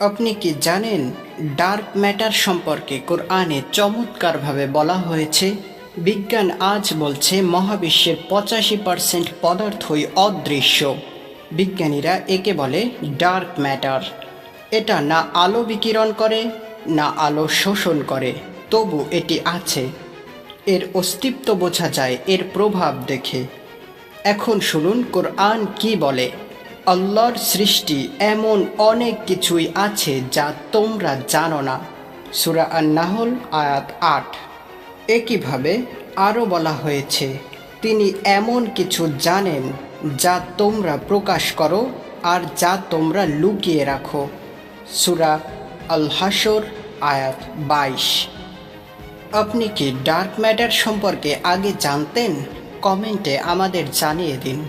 আপনি কি জানেন ডার্ক ম্যাটার সম্পর্কে কোরআনে চমৎকারভাবে বলা হয়েছে, বিজ্ঞান আজ বলছে মহাবিশ্বের পঁচাশি পার্সেন্ট পদার্থই অদৃশ্য। বিজ্ঞানীরা একে বলে ডার্ক ম্যাটার। এটা না আলো বিকিরণ করে, না আলো শোষণ করে, তবু এটি আছে। এর অস্তিত্ব বোঝা যায়, এর প্রভাব দেখে। এখন শুনুন কোরআন কি বলে। আল্লাহর সৃষ্টি এমন অনেক কিছুই আছে যা তোমরা জানো না। সুরা আন নাহল আয়াত আট। একইভাবে আরও বলা হয়েছে, তিনি এমন কিছু জানেন যা তোমরা প্রকাশ করো আর যা তোমরা লুকিয়ে রাখো। সুরা আল হাসর আয়াত বাইশ। আপনি কি ডার্ক ম্যাটার সম্পর্কে আগে জানতেন? কমেন্টে আমাদের জানিয়ে দিন।